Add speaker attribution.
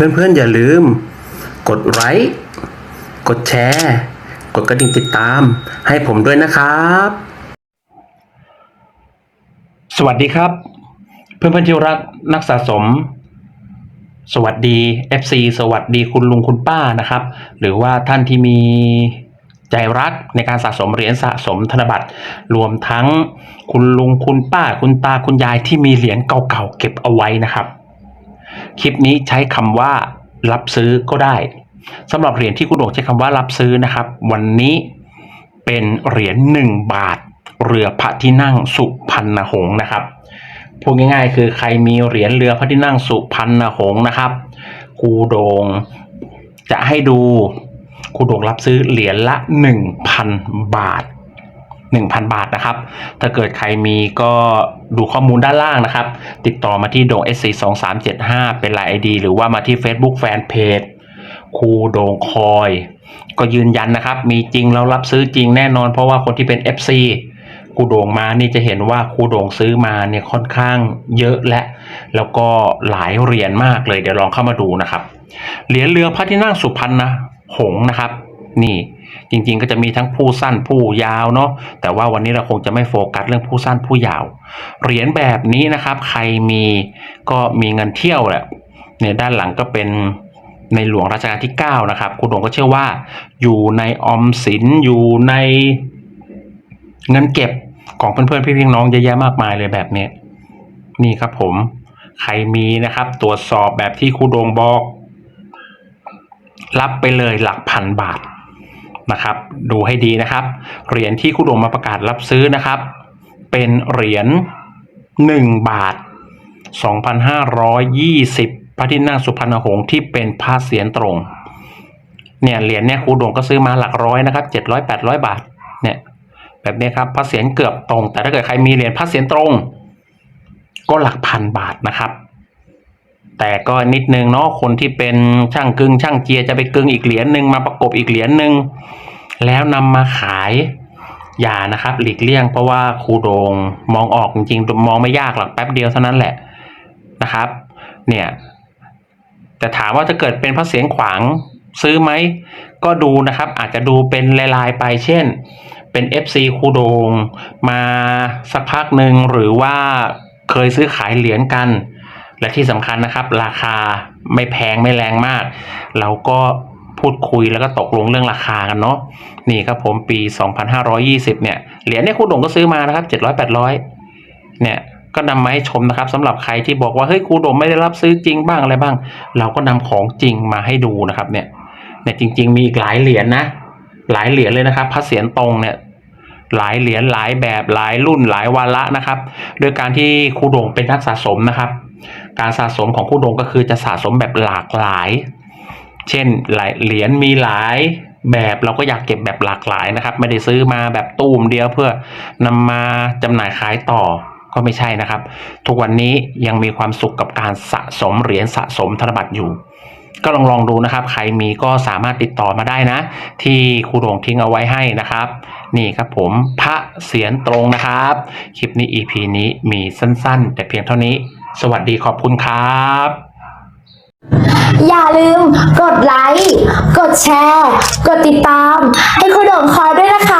Speaker 1: เพื่อนๆอย่าลืม กดไลค์กดแชร์ กดกระดิ่งติดตาม ให้ผมด้วยนะครับ สวัสดีครับ เพื่อนๆที่รักนักสะสม สวัสดี FC สวัสดีคุณลุงคุณป้านะครับ หรือว่าท่านที่มีใจรักในการสะสมเหรียญสะสมธนบัตร รวมทั้งคุณลุงคุณป้าคุณตาคุณยายที่มีเหรียญเก่าๆเก็บเอาไว้นะครับ คลิปนี้ใช้คำว่ารับซื้อก็ได้สำหรับเหรียญที่คุณโด่งใช้คำว่ารับซื้อนะครับ วันนี้เป็นเหรียญหนึ่งบาท เรือพระที่นั่งสุพรรณหงส์นะครับพูดง่ายๆ คือใครมีเหรียญเรือพระที่นั่งสุพรรณหงส์นะครับครูโดงจะให้ดูครูโดงรับซื้อเหรียญละ 1,000 บาท 1,000 บาทนะครับ ถ้าเกิดใครมีก็ดูข้อมูลด้านล่างนะครับ ติดต่อมาที่โดง SC 2 3 7 5เป็นไลน์ ID หรือว่ามาที่ Facebook Fanpage ครูโดงคอย ก็ยืนยันนะครับ มีจริงแล้วรับซื้อจริงแน่นอน เพราะว่าคนที่เป็น FC ครูโด่งมานี่จะเห็นว่าครูโด่งซื้อมาเนี่ยค่อนข้างเยอะและ แล้วก็หลายเหรียญมากเลยเดี๋ยวลองเข้ามาดูนะครับ เหรียญเรือพระที่นั่งสุพรรณนะหงนะครับ นี่ จริงๆ ก็จะมีทั้งผู้สั้นผู้ยาวเนาะแต่ว่าวันนี้เราคงจะไม่โฟกัสเรื่องผู้สั้นผู้ยาว เหรียญแบบนี้นะครับ ใครมีก็มีเงินเที่ยวแหละเนี่ยด้านหลังก็เป็นในหลวงรัชกาลที่ 9 นะครับ คุณโดงก็เชื่อว่า อยู่ในออมสินอยู่ในเงินเก็บของเพื่อนๆพี่ๆน้องเยอะแยะมากมายเลยแบบนี้นี่ครับผม ใครมีนะครับ ตรวจสอบแบบที่ครูโดงบอก รับไปเลยหลักพันบาท นะครับ ดูให้ดีนะครับ เหรียญที่ครูโดงมาประกาศรับซื้อนะครับ เป็นเหรียญหนึ่งบาท 2,520 พระที่นั่งสุพรรณหงส์ที่เป็นผ้าเสียนตรง เนี่ยเหรียญเนี่ยครูโดงก็ซื้อมาหลักร้อยนะครับเจ็ดร้อยแปดร้อยบาท เนี่ยแบบนี้ครับพระเสียนเกือบตรง แต่ถ้าเกิดใครมีเหรียญพระเสียนตรง ก็หลักพันบาทนะครับ แต่ก็นิดนึงเนาะคนที่เป็นช่างกึงช่างเจียจะไปกึงอีกเหรียญหนึ่งมาประกบอีกเหรียญหนึ่งแล้วนำมาขายอย่านะครับ หลีกเลี่ยงเพราะว่าครูโดงมองออกจริงๆมองไม่ยากหรอกแป๊บเดียวเท่านั้นแหละนะครับ เนี่ย แต่ถามว่าถ้าเกิดเป็นพระเสียงขวางซื้อไหม ก็ดูนะครับ อาจจะดูเป็นลายๆไปเช่น เป็น FC คูโดง มาสักพักหนึ่งหรือว่าเคยซื้อขายเหรียญกัน และที่สำคัญนะครับ ราคาไม่แพงไม่แรงมาก เราก็พูดคุยแล้วก็ตกลงเรื่องราคากันเนาะนี่ครับผมปี 2520 เนี่ยเหรียญเนี่ยคูโดงก็ซื้อมานะครับ 700 800 เนี่ยก็นำมาให้ชมนะครับสำหรับใครที่บอกว่าเฮ้ยครูโดมไม่ได้รับซื้อจริงบ้างอะไรบ้าง เราก็นำของจริงมาให้ดูนะครับ เนี่ยเนี่ยจริง ๆ มีอีกหลายเหรียญนะหลายเหรียญเลยนะครับพระเศียรตรงเนี่ยหลายเหรียญหลายแบบหลายรุ่นหลายวาระนะครับ โดยการที่ครูโดงเป็นนักสะสมนะครับ การสะสมของครูโดงก็คือจะสะสมแบบหลากหลาย เช่นหลายเหรียญมีหลายแบบเราก็อยากเก็บแบบหลากหลายนะครับ ไม่ได้ซื้อมาแบบตู้มเดียวเพื่อนำมาจำหน่ายขายต่อก็ไม่ใช่นะครับ ทุกวันนี้ยังมีความสุขกับการสะสมเหรียญสะสมธนบัตรอยู่ ก็ลองลองดูนะครับ ใครมีก็สามารถติดต่อมาได้นะ ที่ครูโด่งทิ้งเอาไว้ให้นะครับ นี่ครับผมพระเสียรตรงนะครับ คลิปนี้ EP นี้มีสั้นๆ แต่เพียงเท่านี้ สวัสดีขอบคุณครับ
Speaker 2: อย่าลืมกดไลค์ กดแชร์ กดติดตาม ให้คุณโด่งคอยด้วยนะคะ